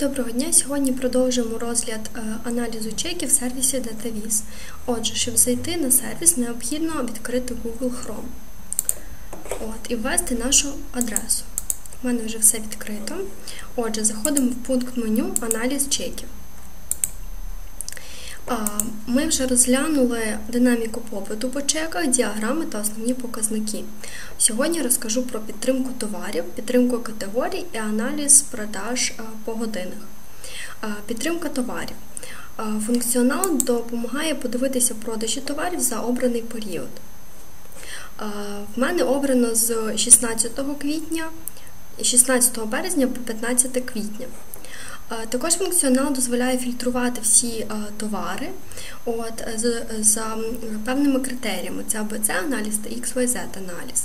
Доброго дня! Сьогодні продовжуємо розгляд е, аналізу чеків в сервісі DataViz. Отже, щоб зайти на сервіс, необхідно відкрити Google Chrome От, і ввести нашу адресу. У мене вже все відкрито. Отже, заходимо в пункт меню Аналіз чеків. Ми вже розглянули динаміку попиту по чеках, діаграми та основні показники. Сьогодні розкажу про підтримку товарів, підтримку категорій і аналіз продаж по годинах. Підтримка товарів. Функціонал допомагає подивитися продажі товарів за обраний період. В мене обрано з 16 квітня, 16 березня по 15 квітня. Також функціонал дозволяє фільтрувати всі товари от, за певними критеріями: це АБЦ-аналіз та XYZ-аналіз.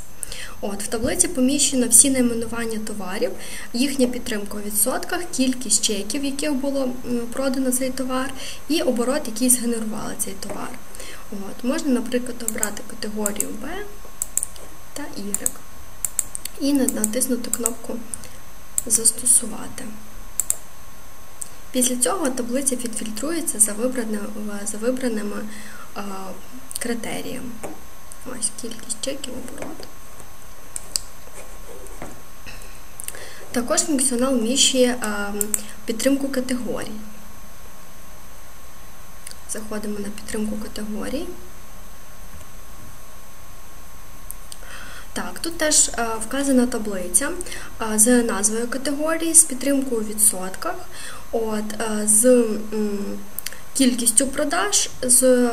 От, В таблиці поміщено всі найменування товарів, їхня підтримка у відсотках, кількість чеків, яких було продано цей товар, і оборот, який згенерували цей товар. От, Можна, наприклад, обрати категорію B та Y і натиснути кнопку Застосувати. Після цього таблиця відфільтрується за вибраними, за вибраними е, критеріями. Ось кількість чеків, оборот. Також функціонал вміщує е, підтримку категорій. Заходимо на підтримку категорій. Так, тут теж вказана таблиця з назвою категорії, з підтримкою у відсотках, от, з кількістю продаж, з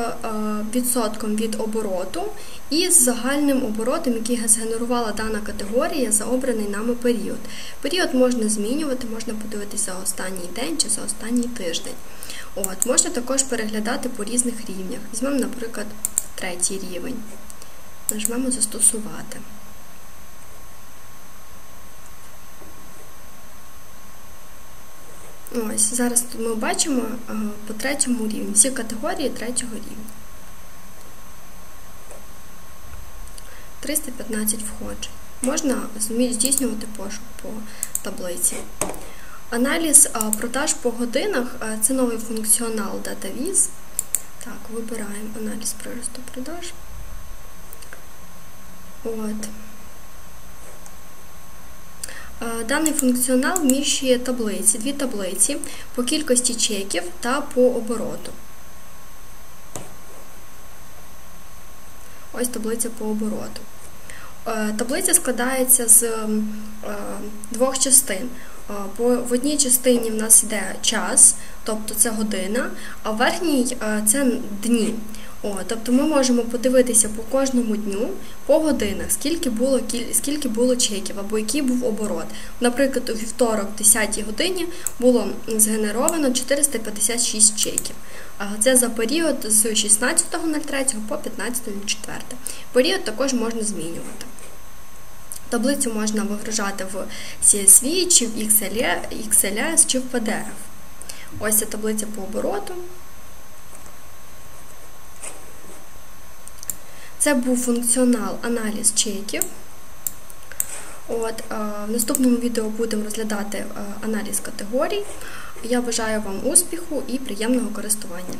відсотком від обороту і з загальним оборотом, який згенерувала дана категорія за обраний нами період. Період можна змінювати, можна подивитися за останній день чи за останній тиждень. От, Можна також переглядати по різних рівнях. Візьмемо, наприклад, третій рівень. Нажмемо Застосувати. Ось, Зараз ми бачимо по третьому рівні, всі категорії третього рівня. 315 входжень. Можна здійснювати пошук по таблиці. Аналіз продаж по годинах це новий функціонал DataVis. Так, вибираємо аналіз приросту продаж. От. Даний функціонал вміщує таблиці, дві таблиці по кількості чеків та по обороту. Ось таблиця по обороту. Таблиця складається з двох частин. В одній частині в нас йде час, тобто це година, а в верхній це дні. О, Тобто ми можемо подивитися по кожному дню, по годинах, скільки було скільки було чеків або який був оборот. Наприклад, у вівторок, в 10 годині було згенеровано 456 чеків. Це за період з 16.03 по 15.04. Період також можна змінювати. Таблицю можна вигружати в CSV, чи в XLS, чи в PDF. Ось ця таблиця по обороту. Це був функціонал аналіз чеків. От, В наступному відео будемо розглядати аналіз категорій. Я бажаю вам успіху і приємного користування.